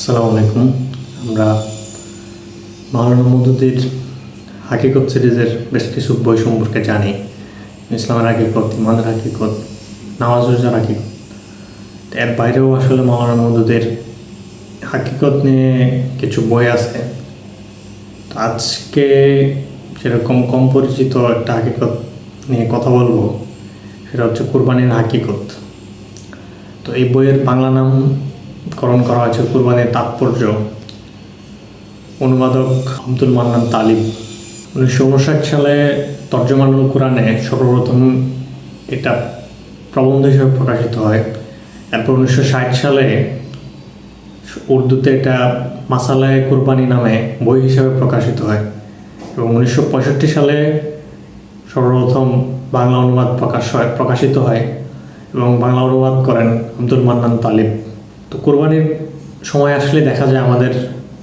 আসসালামু আলাইকুম। আমরা মাওলানা মদুদির হাকিকত সিরিজের বেশ কিছু বই সম্পর্কে জানি। ইসলামের হাকিকত, ইমানের হাকিকত, নামাজ রোজার হাকিকত। এর বাইরেও আসলে মাওলানা মদুদের হাকিকত নিয়ে কিছু বই আছে। আজকে সেরকম কম পরিচিত একটা হাকিকত নিয়ে কথা বলব, সেটা হচ্ছে কুরবানির হাকিকত। তো এই বইয়ের বাংলা নামকরণ করা হয়েছে। কুরবানির তাৎপর্য। অনুবাদক আব্দুল মান্নান তালিব। উনিশশো উনষাট সালে তর্জমানুল কোরআনে সর্বপ্রথম এটা প্রবন্ধ হিসেবে প্রকাশিত হয়। এরপর উনিশশো ষাট সালে উর্দুতে এটা মাসালায় কুরবানি নামে বই হিসেবে প্রকাশিত হয় এবং উনিশশো পঁয়ষট্টি সালে সর্বপ্রথম বাংলা অনুবাদ প্রকাশ হয়, প্রকাশিত হয় এবং বাংলা অনুবাদ করেন আব্দুল মান্নান তালিব। তো কোরবানির সময় আসলে দেখা যায় আমাদের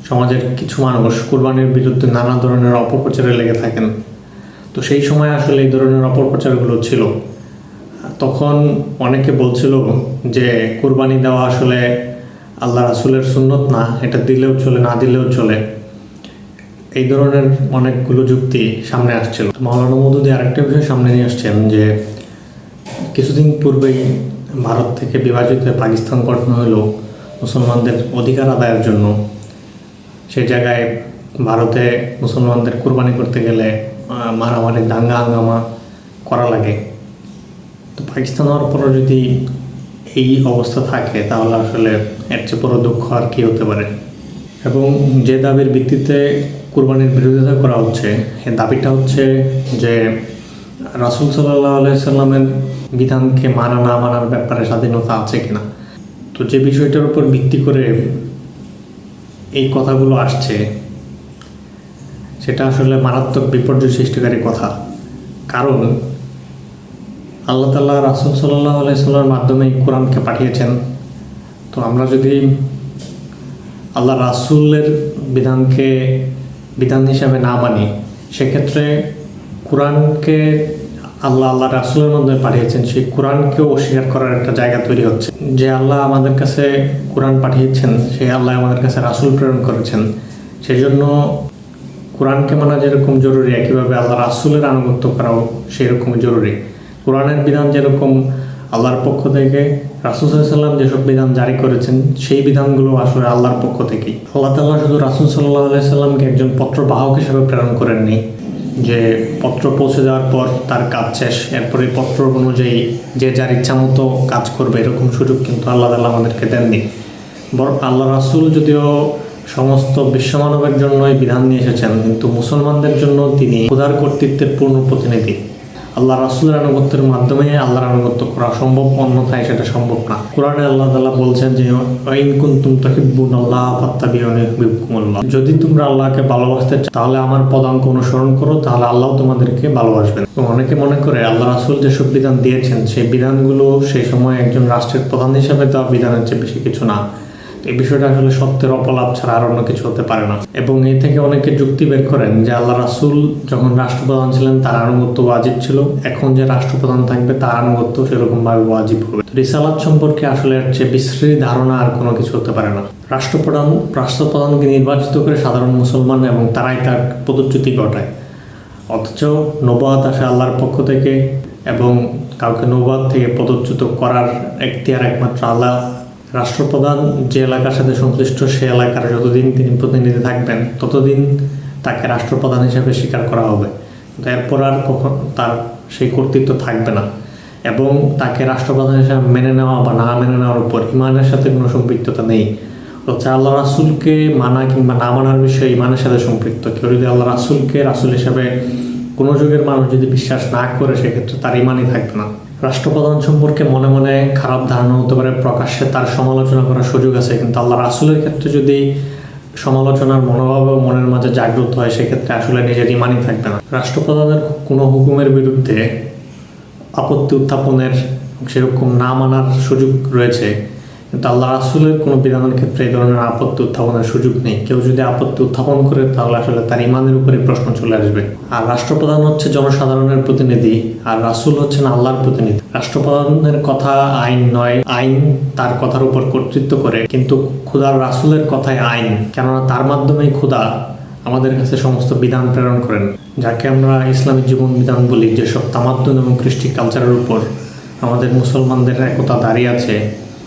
সমাজের কিছু মানুষ কোরবানির বিরুদ্ধে নানা ধরনের অপপ্রচারে লেগে থাকেন। তো সেই সময় আসলে এই ধরনের অপপ্রচারগুলো ছিল। তখন অনেকে বলছিল যে কোরবানি দেওয়া আসলে আল্লাহ রাসুলের সুন্নত না, এটা দিলেও চলে, না দিলেও চলে। এই ধরনের অনেকগুলো যুক্তি সামনে আসছিল। মাওলানা মদুদি আরেকটা বিষয় সামনে নিয়ে আসছেন যে কিছুদিন পূর্বেই ভারত থেকে বিভাজিত হয়ে পাকিস্তান গঠন হলো মুসলমানদের অধিকার আদায়ের জন্য। সেই জায়গায় ভারতে মুসলমানদের কোরবানি করতে গেলে মারামারি, দাঙ্গা হাঙ্গামা করা লাগে। তো পাকিস্তান হওয়ার পরও যদি এই অবস্থা থাকে, তাহলে আসলে এর চেয়ে বড় দুঃখ আর কি হতে পারে? এবং যে দাবির ভিত্তিতে কোরবানির বিরোধিতা করা হচ্ছে এই দাবিটা হচ্ছে যে রাসুল সাল্লাহ আলাইসাল্লামের বিধানকে মানা না মানার ব্যাপারে স্বাধীনতা আছে কিনা? তো যে বিষয়টার উপর ভিত্তি করে এই কথাগুলো আসছে, সেটা আসলে মারাত্মক বিপর্যয় সৃষ্টিকারী কথা। কারণ আল্লাহ তাল্লাহ রাসুল সাল্লাহ আলাইসাল্লামের মাধ্যমে কোরআনকে পাঠিয়েছেন। তো আমরা যদি আল্লাহ রাসুলের বিধানকে বিধান হিসাবে না মানি, সেক্ষেত্রে কোরআনকে আল্লাহ আল্লাহ রাসুলের মাধ্যমে পাঠিয়েছেন, সেই কোরআনকেও অস্বীকার করার একটা জায়গা তৈরি হচ্ছে। যে আল্লাহ আমাদের কাছে কোরআন পাঠিয়েছেন সেই আল্লাহ আমাদের কাছে রাসুল প্রেরণ করেছেন। সেই জন্য কোরআনকে মানা যেরকম জরুরি, একইভাবে আল্লাহ রাসুলের আনুগত্য করাও সেরকম জরুরি। কোরআনের বিধান যেরকম আল্লাহর পক্ষ থেকে, রাসুল সাল্লাম যেসব বিধান জারি করেছেন, সেই বিধানগুলো আসলে আল্লাহর পক্ষ থেকেই। আল্লাহ তাল্লাহ শুধু রাসুল সাল্লাহ সাল্লামকে একজন পত্র বাহক হিসেবে প্রেরণ করেননি। যে পত্র পৌঁছে দেওয়ার পর তার কাজ শেষ। এরপরে পত্র অনুযায়ী যে যার ইচ্ছা মতো কাজ করবে, এরকম সুযোগ কিন্তু আল্লাহ তালা আমাদেরকে দেননি। বরং আল্লাহ রাসুল যদিও সমস্ত বিশ্বমানবের জন্যই বিধান নিয়ে এসেছেন, কিন্তু মুসলমানদের জন্য তিনি উদার কর্তৃত্বের পূর্ণ প্রতিনিধি। আল্লাহ রাসুলের আনুগত্যের মাধ্যমে আল্লাহর আনুগত্য করা সম্ভব, অন্যথায় সেটা সম্ভব না। কোরআনে আল্লাহ তাআলা বলছেন যে, ওয়াইন কুনতুম তাহিব্বুন আল্লাহ ফাত্তাবিউনি ইউহিব্বুকুমুল্লাহ। যদি তোমরা আল্লাহকে ভালোবাসতে চাও, তাহলে আমার পদাঙ্ক অনুসরণ করো, তাহলে আল্লাহ তোমাদেরকে ভালোবাসবেন। অনেকে মনে করে, আল্লাহ রাসুল যেসব বিধান দিয়েছেন, সেই বিধানগুলো সেই সময় একজন রাষ্ট্রের প্রধান হিসাবে দেওয়া বিধানের চেয়ে বেশি কিছু না। এই বিষয়টা আসলে সত্যের অপলাপ ছাড়া আর অন্য কিছু হতে পারে না। এবং এই থেকে অনেকে যুক্তি বের করেন যে আল্লাহ রাসুল যখন রাষ্ট্রপ্রধান ছিলেন, তার আনুগত্য ওয়াজিব ছিল। এখন যে রাষ্ট্রপ্রধান থাকবে, তার আনুগত্য সেরকম ভাবে ওয়াজিব হবে। রিসালাত সম্পর্কে আসলে এর চেয়ে বিশ্রী ধারণা আর কোনো কিছু হতে পারে না। রাষ্ট্রপ্রধান, রাষ্ট্রপ্রধানকে নির্বাচিত করে সাধারণ মুসলমান এবং তারাই তার পদচ্যুতি ঘটায়। অথচ নবাদ আসে আল্লাহর পক্ষ থেকে এবং কাউকে নবাদ থেকে পদচ্যুত করার এখতিয়ার একমাত্র আল্লাহ রাষ্ট্রপ্রধান যে এলাকার সাথে সংশ্লিষ্ট সে এলাকার যতদিন তিনি প্রতিনিধি থাকবেন, ততদিন তাকে রাষ্ট্রপ্রধান হিসেবে স্বীকার করা হবে। কিন্তু এরপর আর কখন তার সেই কর্তৃত্ব থাকবে না এবং তাকে রাষ্ট্রপ্রধান হিসেবে মেনে নেওয়া বা না মেনে নেওয়ার উপর ইমানের সাথে কোনো সম্পৃক্ততা নেই। হচ্ছে আল্লাহ রাসুলকে মানা কিংবা না মানার বিষয়ে ইমানের সাথে সম্পৃক্ত। কেউ যদি আল্লাহ রাসুলকে রাসুল হিসাবে কোনো যুগের মানুষ যদি বিশ্বাস না করে, সেক্ষেত্রে তার ইমানই থাকবে না। রাষ্ট্রপ্রধান সম্পর্কে মনে মনে খারাপ ধারণা হতে পারে, প্রকাশ্যে তার সমালোচনা করার সুযোগ আছে, কিন্তু আল্লাহ রাসুলের ক্ষেত্রে যদি সমালোচনার মনোভাব ও মনের মাঝে জাগ্রত হয়, সেক্ষেত্রে আসলে নিজের ইমানই থাকবে না। রাষ্ট্রপ্রধানের কোনো হুকুমের বিরুদ্ধে আপত্তি উত্থাপনের সেরকম না মানার সুযোগ রয়েছে। কিন্তু আল্লাহ রাসুলের কোনো বিধানের ক্ষেত্রে এই ধরনের আপত্তি উত্থাপনের সুযোগ নেই। কেউ যদি আপত্তি উত্থাপন করে, তাহলে আসলে তার ইমানের উপরে প্রশ্ন চলে আসবে। আর রাষ্ট্রপ্রধান হচ্ছে জনসাধারণের প্রতিনিধি, আর রাসুল হচ্ছেন আল্লাহর প্রতিনিধি। রাষ্ট্রপ্রধানের কথা আইন নয়, আইন তার কথার উপর কর্তৃত্ব করে, কিন্তু খুদার রাসুলের কথায় আইন। কেননা তার মাধ্যমেই খুদা আমাদের কাছে সমস্ত বিধান প্রেরণ করেন, যাকে আমরা ইসলামিক জীবন বিধান বলি, যেসব তামাদ্দুন এবং কৃষ্টি কালচারের উপর আমাদের মুসলমানদের একতা দাঁড়িয়ে আছে।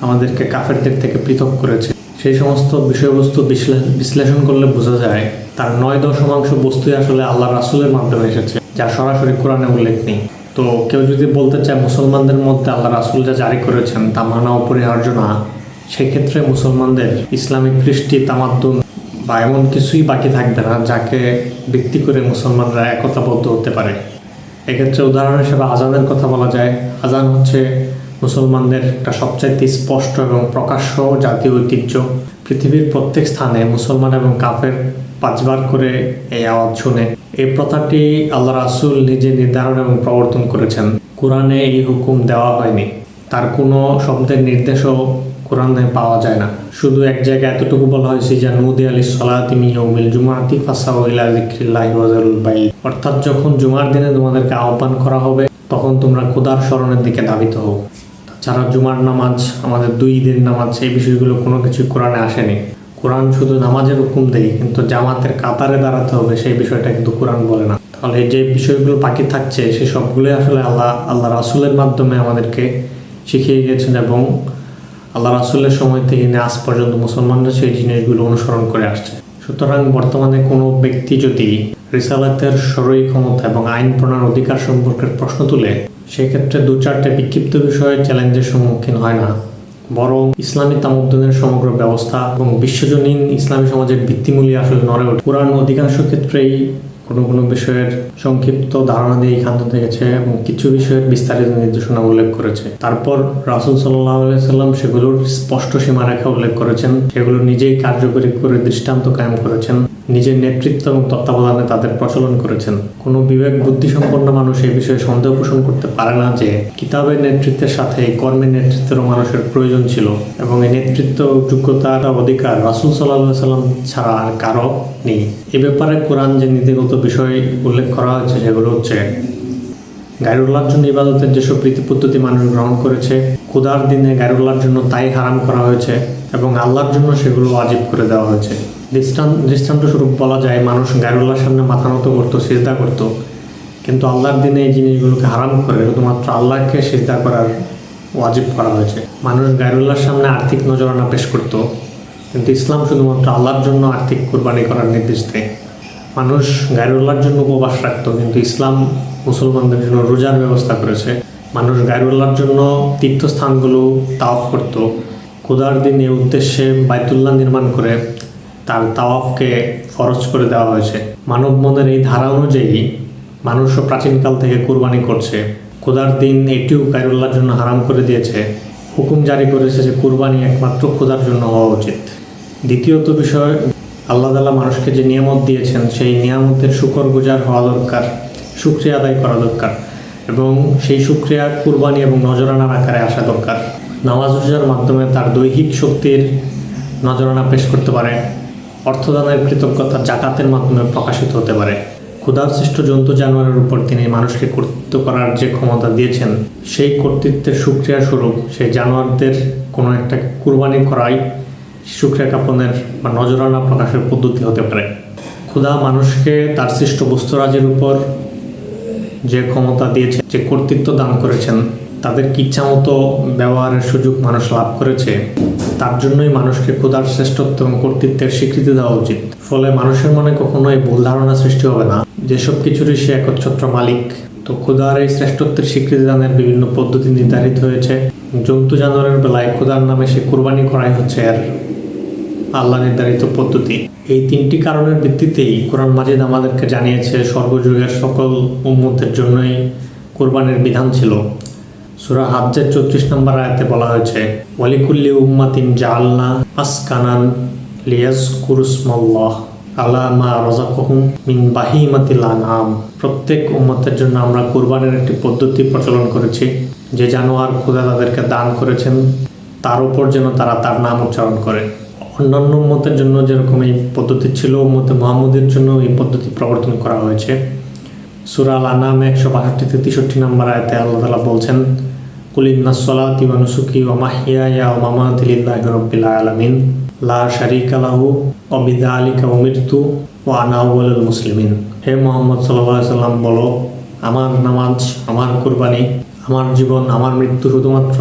আমাদেরকে কাফেরদের থেকে পৃথক করেছে। সেই সমস্ত বিষয়বস্তু বিশ্লে- বিশ্লেষণ করলে বোঝা যায়, তার নয় দশমাংশ বস্তুই আসলে আল্লাহ রাসুলের মাধ্যমে এসেছে, যা সরাসরি কোরআনে উল্লেখ নেই। তো কেউ যদি বলতে চায় মুসলমানদের মধ্যে আল্লাহ রাসুল যা জারি করেছেন তা মানা অপরিহার্য না, সেক্ষেত্রে মুসলমানদের ইসলামিক কৃষ্টি, তামাদ্দুন বা এমন কিছুই বাকি থাকবে না, যাকে ভিত্তি করে মুসলমানরা একতাবদ্ধ হতে পারে। এক্ষেত্রে উদাহরণ হিসেবে আজানের কথা বলা যায়। আজান হচ্ছে মুসলমানদের একটা সবচাইতে স্পষ্ট এবং প্রকাশ্য জাতীয় ঐতিহ্য। পৃথিবীর প্রত্যেক স্থানে মুসলমান এবং কাফের পাঁচবার করে এই আওয়াজ শুনে। এই প্রথাটি আল্লাহ রাসুল নিজে নির্ধারণ এবং প্রবর্তন করেছেন। কোরআনে এই হুকুম দেওয়া হয়নি। তার কোনো শব্দের নির্দেশও কোরআনে পাওয়া যায় না। শুধু এক জায়গায় এতটুকু বলা হয়েছে যে, নুদি আলী সলাতি মিয়মিল জুমাতি ফাসাউ ইলা যিকরিল্লাহি বাই অর্থাৎ যখন জুমার দিনে তোমাদেরকে আহ্বান করা হবে, তখন তোমরা খোদার স্মরণের দিকে ধাবিত হও। যারা জুমার নামাজ, আমাদের দুই ঈদের নামাজ, এই বিষয়গুলো কোনো কিছু কোরআনে আসেনি। কোরআন শুধু নামাজের হুকুম দেয় কিন্তু জামাতের কাতারে দাঁড়াতে হবে, সেই বিষয়টা কিন্তু কোরআন বলে না। তাহলে যে বিষয়গুলো বাকি থাকছে সেই সবগুলোই আসলে আল্লাহ আল্লাহ রাসুলের মাধ্যমে আমাদেরকে শিখিয়ে গেছেন এবং আল্লাহ রাসুলের সময় থেকে নিয়ে আজ পর্যন্ত মুসলমানরা সেই জিনিসগুলো অনুসরণ করে আসছে। সুতরাং বর্তমানে কোনো ব্যক্তি যদি রিসালাতের সরই ক্ষমতা এবং আইন প্রণয়ন অধিকার সম্পর্কের প্রশ্ন তুলে সেক্ষেত্রে দু চারটে বিক্ষিপ্ত বিষয়ে চ্যালেঞ্জের সম্মুখীন হয় না। বরং ইসলামী তামদ্দনের সমগ্র ব্যবস্থা এবং বিশ্বজনীন ইসলামী সমাজের ভিত্তিমূলী আসলে নড়ে ওঠে। কোরআন অধিকাংশ ক্ষেত্রেই কোনো কোনো বিষয়ের সংক্ষিপ্ত ধারণা দিয়ে ক্ষান্ত থেকেছে এবং কিছু বিষয়ের বিস্তারিত নির্দেশনা উল্লেখ করেছে। তারপর রাসুল সাল্লাহ সাল্লাম সেগুলোর স্পষ্ট সীমারেখা উল্লেখ করেছেন। সেগুলো নিজেই কার্যকরী করে দৃষ্টান্ত কায়েম করেছেন। নিজের নেতৃত্ব এবং তত্ত্বাবধানে তাদের প্রচলন করেছেন। কোনো বিবেক বুদ্ধিসম্পন্ন মানুষ এই বিষয়ে সন্দেহ পোষণ করতে পারে না যে কিতাবের নেতৃত্বের সাথে কর্মের নেতৃত্বেরও মানুষের প্রয়োজন ছিল এবং এই নেতৃত্ব যোগ্যতার অধিকার রাসুল সাল্লাহ সাল্লাম ছাড়া আর কারও নেই। এ ব্যাপারে কোরআন যে নীতিগত বিষয় উল্লেখ করা হয়েছে, সেগুলো হচ্ছে গায়রুল্লাহর জন্য ইবাদতের যেসব রীতি পদ্ধতি মানুষ গ্রহণ করেছে, ক্ষুধার দিনে গায়রুল্লাহর জন্য তাই হারাম করা হয়েছে এবং আল্লাহর জন্য সেগুলো আজীব করে দেওয়া হয়েছে। দৃষ্টান্ত দৃষ্টান্ত স্বরূপ বলা যায়, মানুষ গায়রুল্লাহর সামনে মাথা নত করতো, সিজদা করতো। কিন্তু আল্লাহর দিনে এই জিনিসগুলোকে হারাম করে শুধুমাত্র আল্লাহকে সিজদা করার ওয়াজিব করা হয়েছে। মানুষ গায়রুল্লাহর সামনে আর্থিক নজরানা পেশ করতো। কিন্তু ইসলাম শুধুমাত্র আল্লাহর জন্য আর্থিক কোরবানি করার নির্দেশ দেয়। মানুষ গায়রুল্লাহর জন্য উপবাস রাখতো, কিন্তু ইসলাম মুসলমানদের জন্য রোজার ব্যবস্থা করেছে। মানুষ গায়রুল্লাহর জন্য তীর্থস্থানগুলো তাওয়াফ করত। দিন এই উদ্দেশ্যে বাইতুল্লাহ নির্মাণ করে তার তাওয়াফকে ফরজ করে দেওয়া হয়েছে। মানব মনের এই ধারা অনুযায়ী মানুষও প্রাচীনকাল থেকে কোরবানি করছে। খোদার দিন এটিও গায়রুল্লাহর জন্য হারাম করে দিয়েছে। হুকুম জারি করেছে যে কোরবানি একমাত্র খোদার জন্য হওয়া উচিত। দ্বিতীয়ত বিষয়, আল্লাহ তালা মানুষকে যে নিয়ামত দিয়েছেন, সেই নিয়ামতের শুকর গুজার হওয়া দরকার, শুক্রিয়া আদায় করা দরকার, এবং সেই শুক্রিয়া কুরবানি এবং নজরানার আকারে আসা দরকার। নামাজ রোজার মাধ্যমে তার দৈহিক শক্তির নজরানা পেশ করতে পারে, অর্থদানের কৃতজ্ঞতা জাকাতের মাধ্যমে প্রকাশিত হতে পারে। ক্ষুধার সৃষ্ট জন্তু জানোয়ারের উপর তিনি মানুষকে কর্তৃত্ব করার যে ক্ষমতা দিয়েছেন, সেই কর্তৃত্বের সুক্রিয়া স্বরূপ সেই জানোয়ারদের কোনো একটা কুরবানি করাই সুক্রিয়া কাপনের বা নজরানা প্রকাশের পদ্ধতি হতে পারে। ক্ষুধা মানুষকে তার সৃষ্ট বস্তুরাজের উপর যে ক্ষমতা দিয়েছে যে কর্তৃত্ব দান করেছেন, তাদের ইচ্ছা মতো ব্যবহারের সুযোগ মানুষ লাভ করেছে। তার জন্যই মানুষকে ক্ষুধার শ্রেষ্ঠত্ব এবং কর্তৃত্বের স্বীকৃতি দেওয়া উচিত। ফলে মানুষের মনে কখনোই ভুল ধারণা সৃষ্টি হবে না। যেসব কিছুরই সে একচ্ছত্র মালিক। তো ক্ষুধার এই শ্রেষ্ঠত্বের স্বীকৃতি দানের বিভিন্ন পদ্ধতি নির্ধারিত হয়েছে। জন্তু জানোয়ারের বেলায় ক্ষুধার নামে সে কোরবানি করাই হচ্ছে এর আল্লাহ নির্ধারিত পদ্ধতি। এই তিনটি কারণের ভিত্তিতেই কোরআন মাজিদ আমাদেরকে জানিয়েছে, সর্বযুগের সকল উম্মতের জন্যই কোরবানির বিধান ছিল। সুরা হাজ্জের চৌত্রিশ নম্বর আয়াতে বলা হয়েছে, ওয়ালিকুল্লি উম্মাতিন জালনা আসকানান লিয়াস কুরুসমল্লাহ আলা মা রাযাকাহুম মিন বাহিমাতিল আনআম। প্রত্যেক উম্মতের জন্য আমরা কোরবানির একটি পদ্ধতি প্রচলন করেছি। যে জানোয়ার খোদা তাদেরকে দান করেছেন, তার উপর যেন তারা তার নাম উচ্চারণ করে। অন্যান্য মতের জন্য যেরকম এই পদ্ধতি ছিল মতে মোহাম্মদের জন্য এই পদ্ধতি প্রবর্তন করা হয়েছে। সুরাল আনাম একশো বাষট্টিতে তেষট্টি নম্বর আয়তে আল্লাহ তালা বলছেন কুলিন্না সলাতি ওয়া নুসুকি ওয়া মাহিয়ায়া ওয়া মামাতি লিল্লাহি রাব্বিল আলামিন। লা শারীকা লাহু ওয়া বিযালিকা উমিরতু ওয়া আনা আউয়ালুল মুসলিমিন। হে মোহাম্মদ আলাইহি সাল্লাম, বলো, আমার নামাজ, আমার কুরবানি, আমার জীবন, আমার মৃত্যু শুধুমাত্র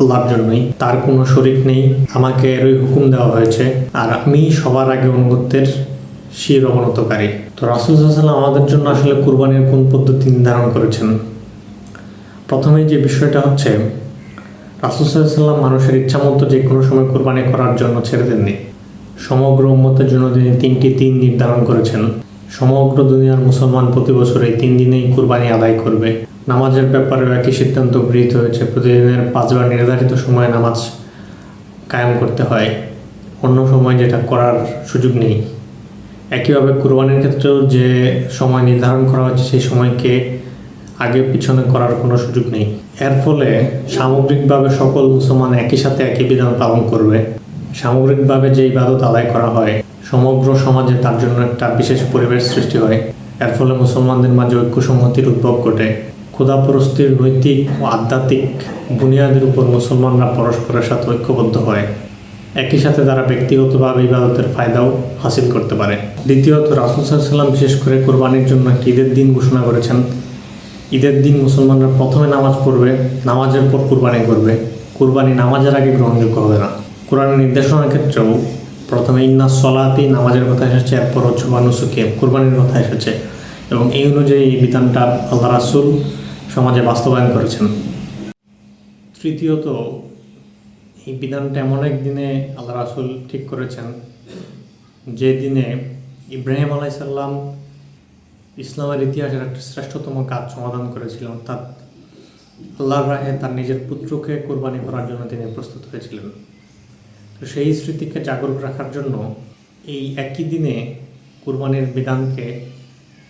আল্লাহর জন্যই। তার কোনো শরিক নেই। আমাকে এরই হুকুম দেওয়া হয়েছে। আর আমি সবার আগে অনুগত্যের শির অবনতকারী তো রাসুল সাল্লাম আমাদের জন্য আসলে কুরবানির কোন পদ্ধতি নির্ধারণ করেছেন? প্রথমেই যে বিষয়টা হচ্ছে, রাসুল সাল্লাম মানুষের ইচ্ছা মতো যে কোনো সময় কোরবানি করার জন্য ছেড়ে দেননি। সমগ্র উম্মতের জন্য তিনি তিনটি দিন নির্ধারণ করেছেন। সমগ্র দুনিয়ার মুসলমান প্রতি বছর এই তিন দিনেই কুরবানি আদায় করবে। নামাজের ব্যাপারেও একই সিদ্ধান্ত গৃহীত হয়েছে। প্রতিদিনের পাঁচবার নির্ধারিত সময়ে নামাজ কায়েম করতে হয়। অন্য সময় যেটা করার সুযোগ নেই। একইভাবে কোরবানির ক্ষেত্রেও যে সময় নির্ধারণ করা হয়েছে সেই সময়কে আগে পিছনে করার কোনো সুযোগ নেই। এর ফলে সামগ্রিকভাবে সকল মুসলমান একই সাথে একই বিধান পালন করবে। সামগ্রিকভাবে যে ইবাদত আদায় করা হয়, সমগ্র সমাজে তার জন্য একটা বিশেষ পরিবেশ সৃষ্টি হয়। এর ফলে মুসলমানদের মাঝে ঐক্য সংহতির উদ্ভব ঘটে। ক্ষুধাপ্রস্তির নৈতিক ও আধ্যাত্মিক বুনিয়াদের উপর মুসলমানরা পরস্পরের সাথে ঐক্যবদ্ধ হয়। একই সাথে তারা ব্যক্তিগতভাবে ইবাদতের ফায়দাও হাসিল করতে পারে। দ্বিতীয়ত, রাসুল সাল্লাম বিশেষ করে কোরবানির জন্য একটি ঈদের দিন ঘোষণা করেছেন। ঈদের দিন মুসলমানরা প্রথমে নামাজ পড়বে, নামাজের পর কুরবানি করবে। কুরবানি নামাজের আগে গ্রহণযোগ্য হবে না। কোরআনের নির্দেশনার ক্ষেত্রেও প্রথমে, ইন্না সলাতেই নামাজের কথা এসেছে, এরপর হচ্ছে মানুষকে কুরবানির কথা এসেছে। এবং এই অনুযায়ী এই বিধানটা আল্লাহ রাসুল সমাজে বাস্তবায়ন করেছেন। তৃতীয়ত এই বিধানটা এমন এক দিনে আল্লাহ রাসুল ঠিক করেছেন যে দিনে ইব্রাহিম আলাইসাল্লাম ইসলামের ইতিহাসের একটা শ্রেষ্ঠতম কাজ সমাধান করেছিলেন, অর্থাৎ আল্লাহর রাহে তার নিজের পুত্রকে কোরবানি করার জন্য তিনি প্রস্তুত হয়েছিলেন। তো সেই স্মৃতিকে জাগরুক রাখার জন্য এই একই দিনে কুরবানির বিধানকে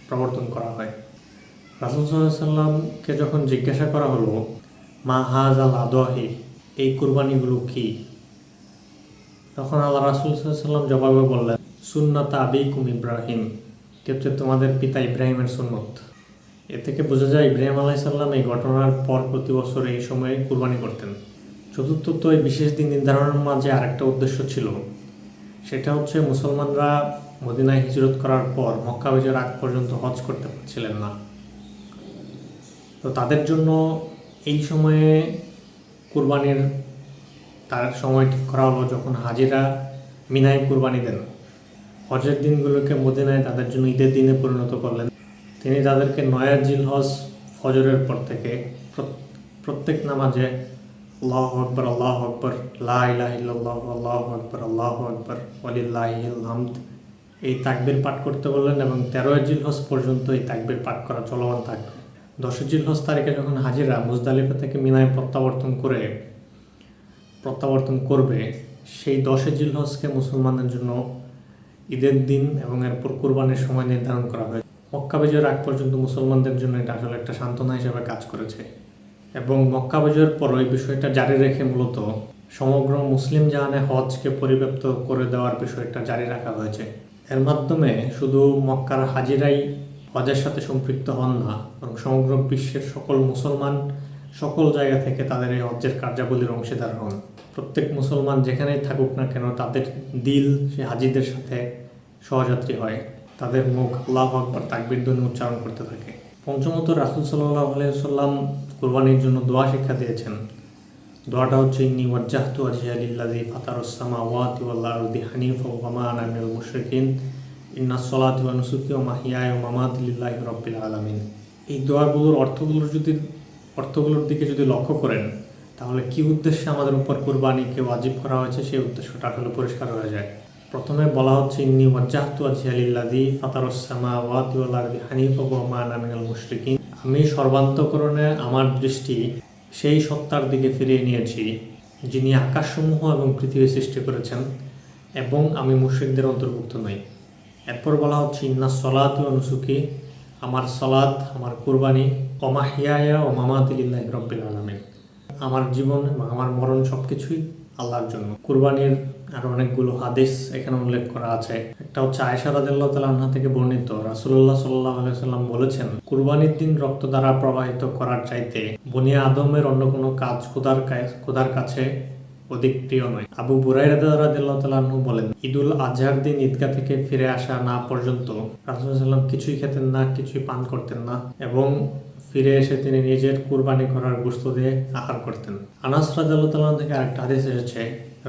প্রবর্তন করা হয়। রাসুল সাল্লামকে যখন জিজ্ঞাসা করা হলো, মা হাজ আল আদহি এই কুরবানিগুলো কি? তখন আল্লাহ রাসুল সাল্লাম জবাবে বললেন, সুন্নত আবিকুম ইব্রাহিম। এটি হচ্ছে তোমাদের পিতা ইব্রাহিমের সুন্নত। এ থেকে বোঝা যায় ইব্রাহিম আলাইসাল্লাম এই ঘটনার পর প্রতি বছর এই সময়ে কুরবানি করতেন। চতুর্থত এই বিশেষ দিন নির্ধারণের মাঝে আরেকটা উদ্দেশ্য ছিল। সেটা হচ্ছে মুসলমানরা মদিনায় হিজরত করার পর মক্কা বিজয়ের আগ পর্যন্ত হজ করতে পারছিলেন না। তো তাদের জন্য এই সময়ে কুরবানির তার সময় ঠিক করা হলো যখন হাজিরা মিনায় কুরবানি দেন। হজের দিনগুলোকে মদিনায় তাদের জন্য ঈদের দিনে পরিণত করলেন। তিনি তাদেরকে নয়া জিল হজ ফজরের পর থেকে প্রত্যেক নামাজে আল্লাহ আকবর আল্লাহ আকবর লাহ আল্লাহ আকবর আল্লাহ আকবর হামদ এই তাকবির পাঠ করতে বললেন এবং তেরোই জিল হজ পর্যন্ত এই তাকবির পাঠ করা চলমান থাকবে। দশই জিল হজ তারিখে যখন হাজিরা, মুজদালিফা থেকে মিনায় প্রত্যাবর্তন করে প্রত্যাবর্তন করবে, সেই দশে জিল হজকে মুসলমানদের জন্য ঈদের দিন এবং এরপর কোরবানির সময় নির্ধারণ করা হয় মক্কা বিজয়ের আগ পর্যন্ত মুসলমানদের জন্য এটা আসলে একটা সান্ত্বনা হিসেবে কাজ করেছে। এবং মক্কা বিজয়ের পর এই বিষয়টা জারি রেখে মূলত সমগ্র মুসলিম জাহানে হজকে পরিব্যাপ্ত করে দেওয়ার বিষয়টা জারি রাখা হয়েছে। এর মাধ্যমে শুধু মক্কার হাজিরাই হজের সাথে সম্পৃক্ত হন না এবং সমগ্র বিশ্বের সকল মুসলমান সকল জায়গা থেকে তাদের এই হজ্জের কার্যাবলীর অংশীদার হন। প্রত্যেক মুসলমান যেখানেই থাকুক না কেন, তাদের দিল, সে হাজিদের সাথে সহযাত্রী হয়। তাদের মুখ আল্লাহ আকবর তাকবির ধ্বনি উচ্চারণ করতে থাকে। পঞ্চমত, রাসুল সাল্লাহ আলাইসাল্লাম কোরবানির জন্য দোয়া শিক্ষা দিয়েছেন। দোয়াটা হচ্ছে, ইন্নি ওয়াজ্জাহতু ওয়াজহিয়া লিল্লাযী ফাতারাস সামাওয়াতি ওয়াল আরদি হানিফা ওয়া মা আনা মিনাল মুশরিকিন। মাহিয়ায়া ওয়া মামাতি লিল্লাহি রাব্বিল এই দোয়াগুলোর অর্থগুলোর যদি অর্থগুলোর দিকে যদি লক্ষ্য করেন, তাহলে কি উদ্দেশ্যে আমাদের উপর কোরবানিকে ওয়াজিব করা হয়েছে? সেই উদ্দেশ্যটা আসলে পরিষ্কার হয়ে যায়। প্রথমে বলা হচ্ছে, ইন্নি ওয়াজ্জাহতু ওয়াজহিয়া লিল্লাযী ফাতারাস সামাওয়াতি ওয়াল আরদি হানিফা মুশরিকিন। আমি সর্বান্তকরণে আমার দৃষ্টি সেই সত্তার দিকে ফিরিয়ে নিয়েছি, যিনি আকাশসমূহ এবং পৃথিবী সৃষ্টি করেছেন, এবং আমি মুশ্রিকদের অন্তর্ভুক্ত নই। এরপর বলা হচ্ছে, ইন্না সলাত ও নুসুকি আমার সলাত, আমার কুরবানি অমাহিয়ায়া ও মামাতিল্লাহ রব্বিল আলমিন। আমার জীবন এবং আমার মরণ সব কিছুই আল্লাহর জন্য। কুরবানির আরও অনেকগুলো হাদিস এখানে উল্লেখ করা আছে। একটা হচ্ছে আয়সা রাদিল্লাহ তাল্লাহ থেকে বর্ণিত। রাসুল্লাহ সাল্লাহ সাল্লাম বলেছেন, কুরবানির দিন রক্ত দ্বারা প্রবাহিত করার চাইতে বনিয়া আদমের অন্য কোনো কাজ খুদার কাছে কাছে অধিক প্রিয় নয়। আবু বুরাইরাদিল্লাহু বলেন, ঈদুল আজহার দিন ঈদগাহ থেকে ফিরে আসা না পর্যন্ত রাসুল্লাহাম কিছুই খেতেন না, কিছুই পান করতেন না এবং ফিরে এসে তিনি নিজের কুরবানি করার গুস্ত দিয়ে আহার করতেন। আনাস রাজাল্লাহ থেকে আরেকটা হাদিস এসেছে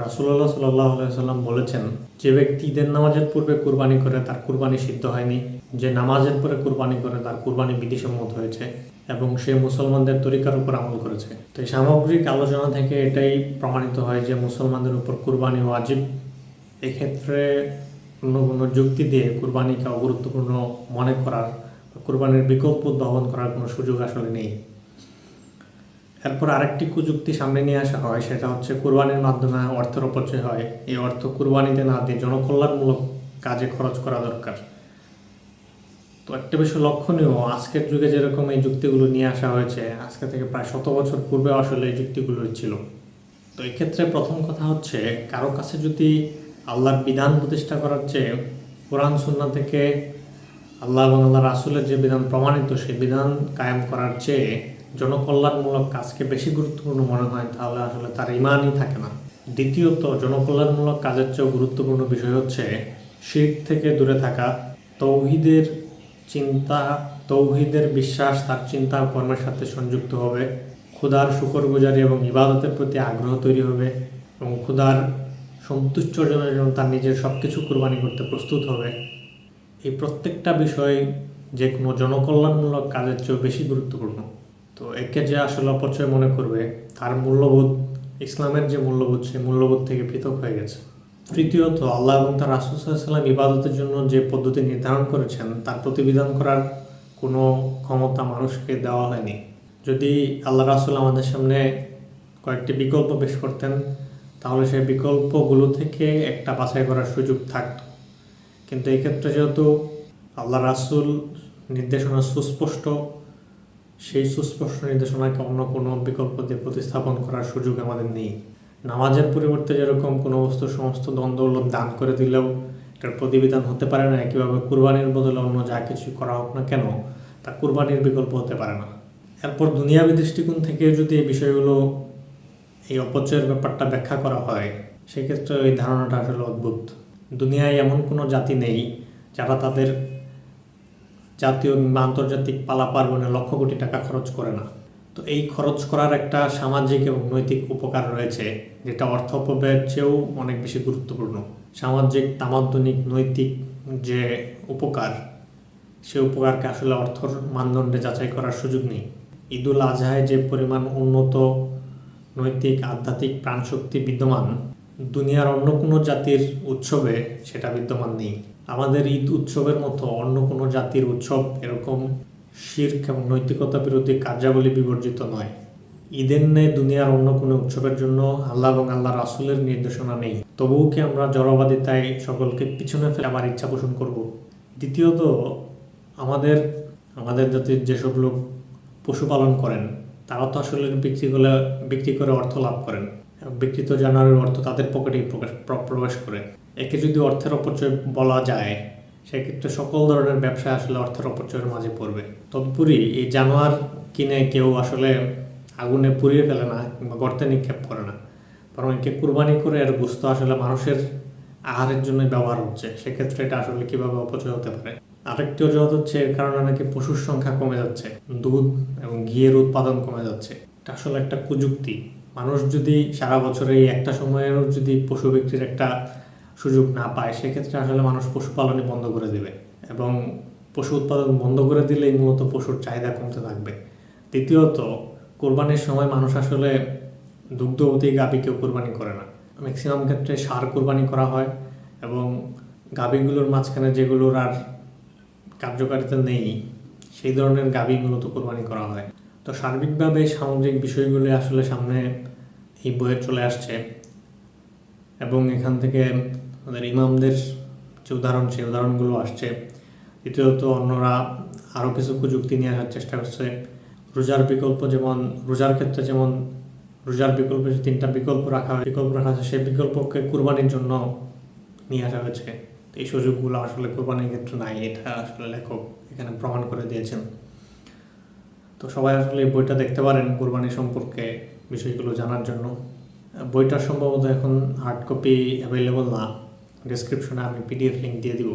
রাসুল্লাহ সাল্লাহ সাল্লাম বলেছেন, যে ব্যক্তি ঈদের নামাজের পূর্বে কুরবানি করে তার কুরবানি সিদ্ধ হয়নি, যে নামাজের পরে কুরবানি করে তার কুরবানি বিধিসম্মত হয়েছে এবং সে মুসলমানদের তরিকার উপর আমল করেছে। তো এই সামগ্রিক আলোচনা থেকে এটাই প্রমাণিত হয় যে মুসলমানদের উপর কুরবানি ওয়াজিব। এক্ষেত্রে অন্য কোনো যুক্তি দিয়ে কুরবানিকে অগুরুত্বপূর্ণ মনে করার কুরবানির বিকল্প উদ্ভাবন করার কোনো সুযোগ আসলে নেই। এরপর আরেকটি কুযুক্তি সামনে নিয়ে আসা হয়, সেটা হচ্ছে কুরবানির মাধ্যমে অর্থের অপচয় হয়। এই অর্থ কুরবানিতে না দিয়ে জনকল্যাণমূলক কাজে খরচ করা দরকার। একটা বিষয় লক্ষণীয়, আজকের যুগে যেরকম এই যুক্তিগুলো নিয়ে আসা হয়েছে, আজকে থেকে প্রায় শত বছর পূর্বে আসলে এই যুক্তিগুলো ছিল। তো এক্ষেত্রে প্রথম কথা হচ্ছে, কারও কাছে যদি আল্লাহর বিধান প্রতিষ্ঠা করার চেয়ে কোরআন সুন্না থেকে আল্লাহ এবং আল্লাহ রাসুলের যে বিধান প্রমাণিত, সেই বিধান কায়েম করার চেয়ে জনকল্যাণমূলক কাজকে বেশি গুরুত্বপূর্ণ মনে হয়, তাহলে আসলে তার ইমানই থাকে না। দ্বিতীয়ত, জনকল্যাণমূলক কাজের চেয়েও গুরুত্বপূর্ণ বিষয় হচ্ছে, শির্ক থেকে দূরে থাকা, তৌহিদের চিন্তা, তৌহিদের বিশ্বাস, তার চিন্তা কর্মের সাথে সংযুক্ত হবে। ক্ষুধার শুকরগুজারি এবং ইবাদতের প্রতি আগ্রহ তৈরি হবে এবং ক্ষুধার সন্তুষ্ট অর্জনের জন্য তার নিজের সব কিছু কোরবানি করতে প্রস্তুত হবে। এই প্রত্যেকটা বিষয় যে কোনো জনকল্যাণমূলক কাজের চেয়েও বেশি গুরুত্বপূর্ণ। তো একে যে আসলে অপচয় মনে করবে, তার মূল্যবোধ, ইসলামের যে মূল্যবোধ, সেই মূল্যবোধ থেকে পৃথক হয়ে গেছে। তৃতীয়ত, আল্লাহ এবং তার রাসুসাল্লাম ইবাদতের জন্য যে পদ্ধতি নির্ধারণ করেছেন, তার প্রতিবিধান করার কোনো ক্ষমতা মানুষকে দেওয়া হয়নি। যদি আল্লাহ রাসুল আমাদের সামনে কয়েকটি বিকল্প পেশ করতেন, তাহলে সেই বিকল্পগুলো থেকে একটা বাছাই করার সুযোগ থাকতো। কিন্তু এক্ষেত্রে যেহেতু আল্লাহ রাসুল নির্দেশনা সুস্পষ্ট, সেই সুস্পষ্ট নির্দেশনাকে অন্য কোনো বিকল্প দিয়ে প্রতিস্থাপন করার সুযোগ আমাদের নেই। নামাজের পরিবর্তে যেরকম কোনো বস্তু সমস্ত দ্বন্দ্ব উল্লভ দান করে দিলেও এটার প্রতিবিধান হতে পারে না, একইভাবে কুরবানির বদলে অন্য যা কিছু করা হোক না কেন, তা কুরবানির বিকল্প হতে পারে না। এরপর দুনিয়াবী দৃষ্টিকোণ থেকে যদি এই বিষয়গুলো, এই অপচয়ের ব্যাপারটা ব্যাখ্যা করা হয়, সেক্ষেত্রে এই ধারণাটা আসলে অদ্ভুত। দুনিয়ায় এমন কোনো জাতি নেই যারা তাদের জাতীয় কিংবা আন্তর্জাতিক পালা পার্বণে লক্ষ কোটি টাকা খরচ করে না। তো এই খরচ করার একটা সামাজিক এবং নৈতিক উপকার রয়েছে, যেটা অর্থ অপব্যয়ের চেয়েও অনেক বেশি গুরুত্বপূর্ণ। সামাজিক তামাদ্দনিক নৈতিক যে উপকার, সে উপকারকে আসলে অর্থর মানদণ্ডে যাচাই করার সুযোগ নেই। ঈদুল আজহায় যে পরিমাণ উন্নত, নৈতিক, আধ্যাত্মিক প্রাণশক্তি বিদ্যমান, দুনিয়ার অন্য কোনো জাতির উৎসবে সেটা বিদ্যমান নেই। আমাদের ঈদ উৎসবের মতো অন্য কোনো জাতির উৎসব এরকম শির্ক এবং নৈতিকতা বিরোধী কার্যাবলী বিবর্জিত নয়। ঈদের ন্যায় দুনিয়ার অন্য কোনো উৎসবের জন্য আল্লাহ এবং আল্লাহ রাসুলের নির্দেশনা নেই। তবুও কি আমরা জড়বাদিতায় সকলকে পিছনে ফেলে আমার ইচ্ছা পোষণ করব? দ্বিতীয়ত, আমাদের আমাদের জাতির যেসব লোক পশুপালন করেন, তারা তো আসলে বিক্রি করে বিক্রি করে অর্থ লাভ করেন। বিকৃত জানোয়ারের অর্থ তাদের পকেটেই প্রকাশ প্রবেশ করে। একে যদি অর্থের অপচয় বলা যায় সেক্ষেত্রে সকল ধরনের ব্যবসা আসলে অর্থের অপচয়ের মাঝে পড়বে। তদুপরি এই জানোয়ার কিনে কেউ আসলে আগুনে পুড়িয়ে ফেলে না কিংবা গর্তে নিক্ষেপ করে না। বরং একে কুরবানি করে এর গোস্ত আসলে মানুষের আহারের জন্য ব্যবহার হচ্ছে। সেক্ষেত্রে এটা আসলে কীভাবে অপচয় হতে পারে? আরেকটি অজুহাত হচ্ছে, এর কারণে নাকি পশুর সংখ্যা কমে যাচ্ছে। দুধ এবং ঘিয়ের উৎপাদন কমে যাচ্ছে। এটা আসলে একটা কুযুক্তি। মানুষ যদি সারা বছরে এই একটা সময়েরও যদি পশু বিক্রির একটা সুযোগ না পায়, সেক্ষেত্রে আসলে মানুষ পশুপালনই বন্ধ করে দেবে এবং পশু উৎপাদন বন্ধ করে দিলেই মূলত পশুর চাহিদা কমতে থাকবে। দ্বিতীয়ত, কোরবানির সময় মানুষ আসলে দুগ্ধবতী গাভীকেও কোরবানি করে না। ম্যাক্সিমাম ক্ষেত্রে সার কোরবানি করা হয় এবং গাভীগুলোর মাঝখানে যেগুলোর আর কার্যকারিতা নেই, সেই ধরনের গাভী মূলত কোরবানি করা হয়। তো সার্বিকভাবে সামগ্রিক বিষয়গুলি আসলে সামনে এই বইয়ে চলে আসছে এবং এখান থেকে আমাদের ইমামদের যে উদাহরণ, সেই উদাহরণগুলো আসছে। দ্বিতীয়ত, অন্যরা আরও কিছু প্রযুক্তি নিয়ে আসার চেষ্টা করছে। রোজার বিকল্প যেমন, রোজার ক্ষেত্রে যেমন, রোজার বিকল্প যে তিনটা বিকল্প রাখা বিকল্প রাখা আছে, সেই বিকল্পকে কুরবানির জন্য নিয়ে আসা হয়েছে। এই সুযোগগুলো আসলে কোরবানির ক্ষেত্রে নাই, এটা আসলে লেখক এখানে প্রমাণ করে দিয়েছেন। তো সবাই আসলে বইটা দেখতে পারেন কোরবানি সম্পর্কে বিষয়গুলো জানার জন্য। বইটা সম্ভবত এখন হার্ড কপি অ্যাভেলেবল না। ডিসক্রিপশনে আমি পিডিএফ লিঙ্ক দিয়ে দিব।